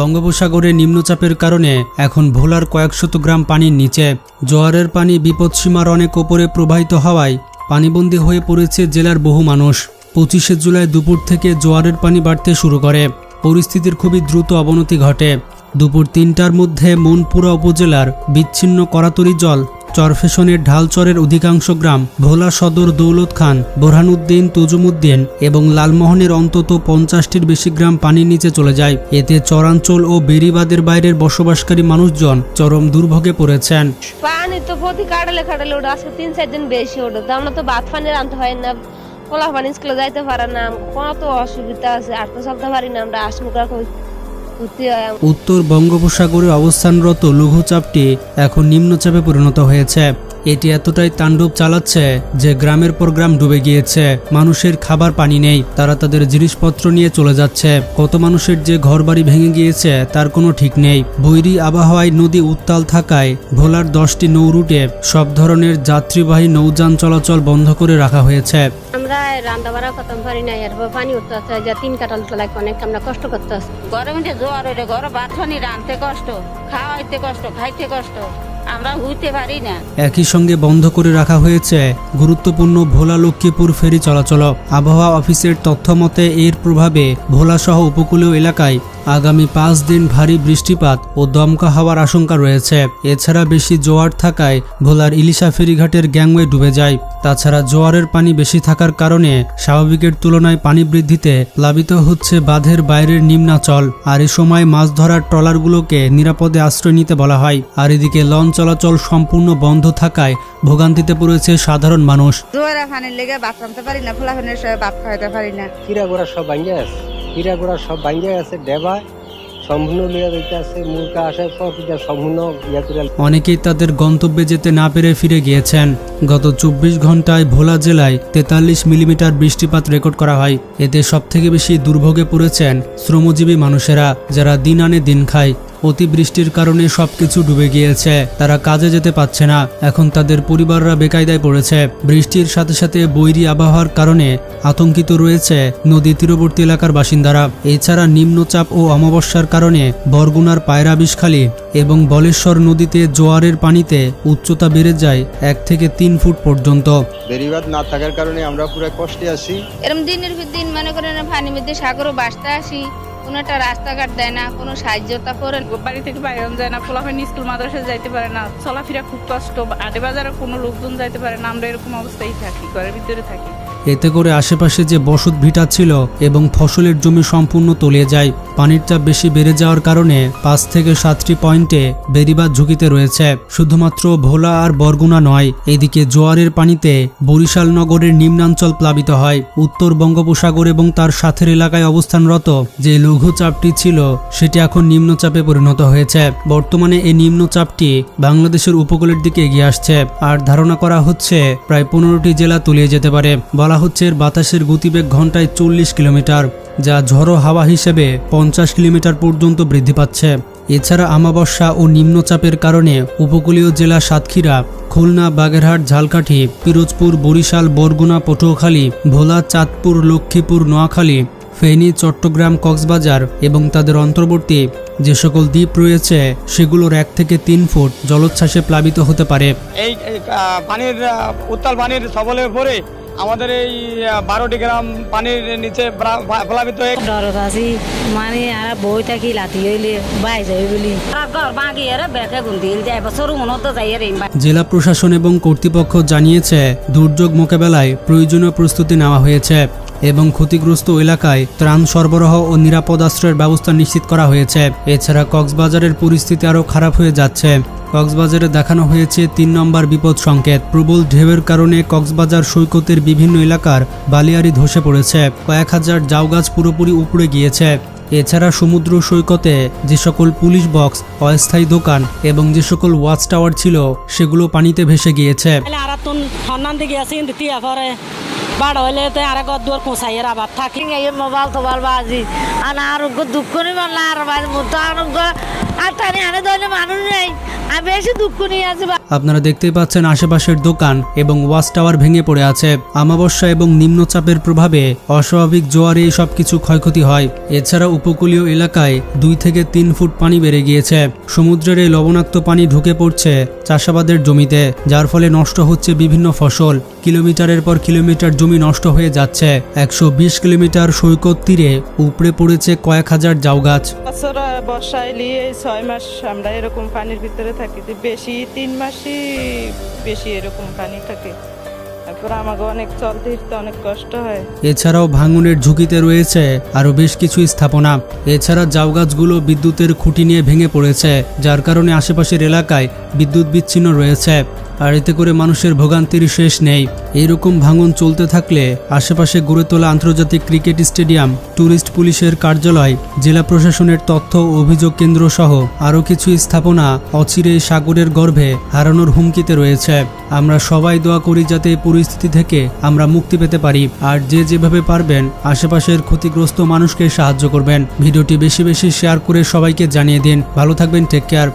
বঙ্গোপসাগরে নিম্নচাপের কারণে এখন ভোলার কয়েকশত গ্রাম পানির নিচে। জোয়ারের পানি বিপদসীমার অনেক ওপরে প্রবাহিত হওয়ায় পানিবন্দী হয়ে পড়েছে জেলার বহু মানুষ। পঁচিশে জুলাই দুপুর থেকে জোয়ারের পানি বাড়তে শুরু করে। পরিস্থিতির খুবই দ্রুত অবনতি ঘটে। দুপুর তিনটার মধ্যে মনপুরা উপজেলার বিচ্ছিন্ন করাতরি জল চরফেশনের ঢালচরের অধিকাংশ গ্রাম ভোলা সদর দৌলত খান, বোরহানুদ্দিন তুজুমুদ্দিন এবং লালমোহনের অন্তত পঞ্চাশটির বেশি গ্রাম পানির নিচে চলে যায়। এতে চরাঞ্চল ও বেরিবাদের বাইরের বসবাসকারী মানুষজন চরম দুর্ভোগে পড়েছেন। পানি তো প্রতি কাটালে কাটালে ওটা আজকে তিন, চার দিন বেশি ওটা তো আমরা তো ভাত পানি রাঁধতে হয় না পোলা পানি স্কুলে যাইতে পারে না কত অসুবিধা আছে, আর তো চলতে পারি না, আমরা আসমুখা উত্তর বঙ্গোপসাগরে অবস্থানরত লঘুচাপটি এখন নিম্নচাপে পরিণত হয়েছে। এটি এতটাই তাণ্ডব চালাচ্ছে যে গ্রামের পর গ্রাম ডুবে গিয়েছে। মানুষের খাবার পানি নেই তারা তাদের জিনিসপত্র নিয়ে চলে যাচ্ছে। কত মানুষের যে ঘরবাড়ি ভেঙে গিয়েছে তার কোনো ঠিক নেই। বৈরী আবহাওয়ায় নদী উত্তাল থাকায় ভোলার দশটি নৌরুটে সব ধরনের যাত্রীবাহী নৌযান চলাচল বন্ধ করে রাখা হয়েছে। আমরা রান্না বাড়া করতে পারি না এরপর পানি উঠতে আছে যা তিন কাটাল তোলা অনেক আমরা কষ্ট করতে আছে। গরমে জোয়ার হইলে ঘরে ভাত পানি রাঁধতে কষ্ট খাওয়াইতে কষ্ট খাইতে কষ্ট আমরা হইতে পারি না। একই সঙ্গে বন্ধ করে রাখা হয়েছে গুরুত্বপূর্ণ ভোলা লক্ষ্মীপুর ফেরি চলাচল। আবহাওয়া অফিসের তথ্য মতে এর প্রভাবে ভোলাসহ উপকূলীয় এলাকায় আগামী পাঁচ দিন ভারী বৃষ্টিপাত ও দমকা হওয়ার আশঙ্কা রয়েছে। এছাড়া বেশি জোয়ার থাকায় ভোলার ইলিশা ফেরিঘাটের গ্যাংওয়ে ডুবে যায়। তাছাড়া জোয়ারের পানি বেশি থাকার কারণে স্বাভাবিকের তুলনায় পানি বৃদ্ধিতে প্লাবিত হচ্ছে বাঁধের বাইরের নিম্নাচল। আর এ সময় মাছ ধরার ট্রলারগুলোকে নিরাপদে আশ্রয় নিতে বলা হয়। আর এদিকে লঞ্চ চলাচল সম্পূর্ণ বন্ধ থাকায় ভোগান্তিতে পড়েছে সাধারণ মানুষ। জোয়ারা পানির লেগে রাঁধতে পারি না ফুলা ফানের সবাই ভাত খাইতে পারি না। কিরা গোড়া সব ভাঙ্গে আছে? কিরা গোড়া সব ভাঙ্গে আছে ডেবা সম্পূর্ণ লিয়া দিতে আছে মুরকা আসার পর কিটা সম্পূর্ণ ইয়া করে অনেকেই তাদের গন্তব্যে যেতে না পেরে ফিরে গিয়েছেন। গত চব্বিশ ঘন্টায় ভোলা জেলায় তেতাল্লিশ মিলিমিটার বৃষ্টিপাত রেকর্ড করা হয়। এতে সবথেকে বেশি দুর্ভোগে পড়েছেন শ্রমজীবী মানুষেরা, যারা দিন আনে দিন খায়। অতিবৃষ্টির কারণে সবকিছু ডুবে গিয়েছে। তারা কাজে যেতে পারছে না। এখন তাদের পরিবাররা বেকায়দায় পড়েছে। বৃষ্টির সাথে সাথে বৈরী আবহাওয়ার কারণে আতঙ্কিত রয়েছে নদী তীরবর্তী এলাকার বাসিন্দারা। এছাড়া নিম্নচাপ ও অমাবস্যার কারণে বরগুনার পায়রা বিষখালী এবং বলেশ্বর নদীতে জোয়ারের পানিতে উচ্চতা বেড়ে যায় এক থেকে তিন ফুট পর্যন্ত। বেরিবাদ না থাকার কারণে আমরা পুরো কষ্টে আছি। এরম দিনের দিন মনে করেন পানি মধ্যে সাগরও বাঁচতে আসি। কোনো একটা রাস্তাঘাট দেয় না, কোনো সাহায্যতা করে বাড়ি থেকে বাইরে যায় না পোলাফাইন স্কুল মাদ্রাসা যাইতে পারে না। চলাফেরা খুব কষ্ট, আটে বাজারে কোনো লোকজন যাইতে পারে না, আমরা এরকম অবস্থায় থাকি, ঘরের ভিতরে থাকি। এতে করে আশেপাশে যে বসত ভিটা ছিল এবং ফসলের জমি সম্পূর্ণ তলিয়ে যায়, পানির চাপ বেশি বেড়ে যাওয়ার কারণে পাঁচ থেকে সাতটি পয়েন্টে বেরিবাদ ঝুঁকিতে রয়েছে। শুধুমাত্র ভোলা আর বরগুনা নয়, এদিকে জোয়ারের পানিতে বরিশাল নগরের নিম্নাঞ্চল প্লাবিত হয়। উত্তর বঙ্গোপসাগর এবং তার সাথের এলাকায় অবস্থানরত যে লঘুচাপটি ছিল, সেটি এখন নিম্নচাপে পরিণত হয়েছে। বর্তমানে এই নিম্নচাপটি বাংলাদেশের উপকূলের দিকে এগিয়ে আসছে। আর ধারণা করা হচ্ছে, প্রায় পনেরোটি জেলা তলিয়ে যেতে পারে। বলা হচ্ছে বাতাসের গতিবেগ ঘন্টায় চল্লিশ কিলোমিটার, যা ঝড়ো হাওয়া হিসেবে পঞ্চাশ কিলোমিটার পর্যন্ত বৃদ্ধি পাচ্ছে। এছাড়া আমাবস্যা ও নিম্নচাপের কারণে উপকূলীয় জেলা সাতক্ষীরা, খুলনা, বাগেরহাট, ঝালকাঠি, পিরোজপুর, বরিশাল, বরগুনা, পটুয়াখালী, ভোলা, চাঁদপুর, লক্ষ্মীপুর, নোয়াখালী, ফেনী, চট্টগ্রাম, কক্সবাজার এবং তাদের অন্তর্বর্তী যে সকল দ্বীপ রয়েছে, সেগুলোর এক থেকে তিন ফুট জলোচ্ছ্বাসে প্লাবিত হতে পারে। এই পানির উত্তাল পানির সবলে পরে আমাদের এই বারোটি গ্রাম পানির নিচে প্লাবিত হয়ে ডরত আছি মানে আর বই থাকি লাঠি হইলে বাই যাই বলি জেলা প্রশাসন এবং কর্তৃপক্ষ জানিয়েছে দুর্যোগ মোকাবেলায় প্রয়োজনীয় প্রস্তুতি নেওয়া হয়েছে এবং ক্ষতিগ্রস্ত এলাকায় ত্রাণ সরবরাহ ও নিরাপদ আশ্রয়ের ব্যবস্থা নিশ্চিত করা হয়েছে। এছাড়া কক্সবাজারের পরিস্থিতি আরও খারাপ হয়ে যাচ্ছে। কক্সবাজারে দেখানো হয়েছে তিন নম্বর বিপদ সংকেত। প্রবল ঢেউয়ের কারণে কক্সবাজার সৈকতের বিভিন্ন এলাকার বালিয়ারি ধসে পড়েছে। কয়েক হাজার জাউগাছ পুরোপুরি উপড়ে গিয়েছে। এছাড়া সমুদ্র সৈকতে যে সকল পুলিশ বক্স অস্থায়ী দোকান এবং যে সকল ওয়াচ টাওয়ার ছিল সেগুলো পানিতে ভেসে গিয়েছে। বাড় হইলে তো আর আবার থাকি। মোবাইল বাজি আর আরোগ্য দুঃখ নিবার না আর আর টানে আনে ধরলে মানুষ নেই। আমি বেশি দুঃখ নিয়ে আছি আপনারা দেখতেই পাচ্ছেন আশেপাশের দোকান এবং ওয়াচ টাওয়ার ভেঙে পড়ে আছে। আমাবস্যা এবং নিম্নচাপের প্রভাবে অস্বাভাবিক জোয়ারে এই সব কিছু ক্ষয়ক্ষতি হয়। এছাড়া উপকূলীয় এলাকায় দুই থেকে তিন ফুট পানি বেড়ে গিয়েছে। সমুদ্রের এই লবণাক্ত পানি ঢুকে পড়ছে চাষাবাদের জমিতে যার ফলে নষ্ট হচ্ছে বিভিন্ন ফসল। কিলোমিটারের পর কিলোমিটার জমি নষ্ট হয়ে যাচ্ছে। একশো বিশ কিলোমিটার সৈকত তীরে উপড়ে পড়েছে কয়েক হাজার জাউ গাছ বছর বর্ষা এলে এই ছয় মাস আমরা এরকম পানির ভিতরে থাকি যে বেশি তিন মাসই বেশি এরকম পানি থাকে। তারপর আমাকে অনেক চলতে অনেক কষ্ট হয়। এছাড়াও ভাঙনের ঝুঁকিতে রয়েছে আরও বেশ কিছু স্থাপনা। এছাড়া জাউ গাছগুলো বিদ্যুতের খুঁটি নিয়ে ভেঙে পড়েছে, যার কারণে আশেপাশের এলাকায় বিদ্যুৎ বিচ্ছিন্ন রয়েছে। আর এতে করে মানুষের ভোগান্তির শেষ নেই। এইরকম ভাঙন চলতে থাকলে আশেপাশে গড়ে তোলা আন্তর্জাতিক ক্রিকেট স্টেডিয়াম ট্যুরিস্ট পুলিশের কার্যালয়, জেলা প্রশাসনের তথ্য ও অভিযোগ কেন্দ্র সহ আরও কিছু স্থাপনা অচিরে সাগরের গর্ভে হারানোর হুমকিতে রয়েছে। আমরা সবাই দোয়া করি যাতে এই পরিস্থিতি থেকে আমরা মুক্তি পেতে পারি। আর যে যেভাবে পারবেন, আশেপাশের ক্ষতিগ্রস্ত মানুষকে সাহায্য করবেন। ভিডিওটি বেশি বেশি শেয়ার করে সবাইকে জানিয়ে দিন। ভালো থাকবেন টেক কেয়ার